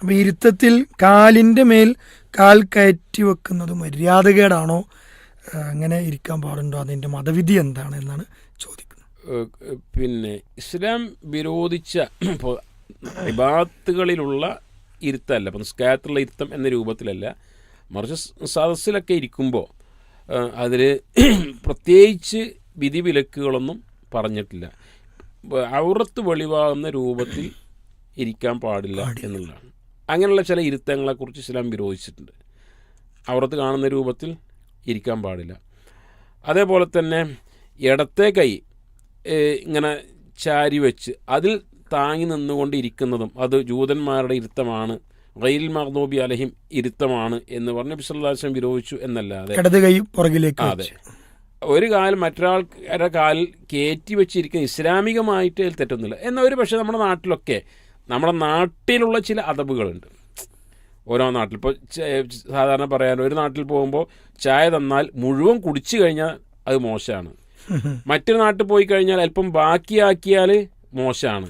അപ്പോൾ ഇരുത്തത്തിൽ കാലിന്റെ മേൽ കാൽ കയറ്റി വെക്കുന്നത് മര്യാദകേടാണോ? അങ്ങനെ ഇരിക്കാൻ പാടുണ്ടോ? അതിന്റെ മതവിധി എന്താണ് എന്നാണ് ചോദിക്കുന്നത്. പിന്നെ ഇസ്ലാം വിരോധിച്ച ഇപ്പോൾ ഇബാത്തുകളിലുള്ള ഇരുത്തല്ല ഇപ്പം നിസ്കാരത്തിലുള്ള ഇരുത്തം എന്ന രൂപത്തിലല്ല. മറിച്ച് സദസ്സിലൊക്കെ ഇരിക്കുമ്പോൾ അതിൽ പ്രത്യേകിച്ച് വിധിവിലക്കുകളൊന്നും പറഞ്ഞിട്ടില്ല. ബ- ഔറത്ത് വെളിവാകുന്ന രൂപത്തിൽ ഇരിക്കാൻ പാടില്ല. എന്നുള്ളതാണ്. അങ്ങനെയുള്ള ചില ഇരുത്തങ്ങളെക്കുറിച്ച് ഇസ്ലാം വിരോധിച്ചിട്ടുണ്ട്. ഔറത്ത് കാണുന്ന രൂപത്തിൽ ഇരിക്കാൻ പാടില്ല. അതേപോലെ തന്നെ ഇടത്തെ കൈ ഇങ്ങനെ ചാരി വെച്ച് അതിൽ താങ്ങി നിന്നുകൊണ്ട് ഇരിക്കുന്നതും അത് ജൂതന്മാരുടെ ഇരുത്തമാണ് റൈൽ മഹ്ദൂബി അലഹിം ഇരുത്തമാണ് എന്ന് പറഞ്ഞ് ബിസ്വല്ലാസ്ലം വിരോധിച്ചു എന്നല്ലാതെ ഇടത് കൈ പുറകിലേക്ക് അതെ. ഒരു കാൽ മറ്റൊരാൾക്കാരുടെ കാലിൽ കയറ്റി വെച്ചിരിക്കുന്ന ഇസ്ലാമികമായിട്ട് അതിൽ തെറ്റൊന്നുമില്ല. എന്നാൽ ഒരു പക്ഷേ നമ്മുടെ നാട്ടിലൊക്കെ നമ്മുടെ നാട്ടിലുള്ള ചില അതബുകളുണ്ട് ഓരോ നാട്ടിൽ ഇപ്പോൾ സാധാരണ പറയാൻ ഒരു നാട്ടിൽ പോകുമ്പോൾ ചായ തന്നാൽ മുഴുവൻ കുടിച്ചു കഴിഞ്ഞാൽ അത് മോശമാണ്. മറ്റൊരു നാട്ടിൽ പോയി കഴിഞ്ഞാൽ അല്പം ബാക്കിയാക്കിയാൽ മോശമാണ്.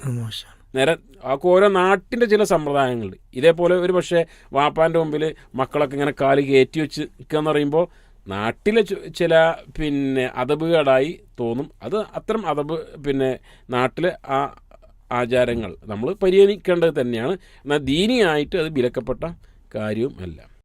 നേരെ ആക്കും ഓരോ നാട്ടിന്റെ ചില സമ്പ്രദായങ്ങളുണ്ട്. ഇതേപോലെ ഒരു പക്ഷേ വാപ്പാന്റെ മുമ്പിൽ മക്കളൊക്കെ ഇങ്ങനെ കാൽ കയറ്റി വെച്ച് നിൽക്കുക എന്ന് പറയുമ്പോൾ നാട്ടിലെ ചില പിന്നെ അതബുകളായി തോന്നും. അത് അത്തരം അതബ് പിന്നെ നാട്ടിലെ ആ ആചാരങ്ങൾ നമ്മൾ പരിഗണിക്കേണ്ടത് തന്നെയാണ്. എന്നാൽ ദീനിയായിട്ട് അത് വിലക്കപ്പെട്ട കാര്യവും അല്ല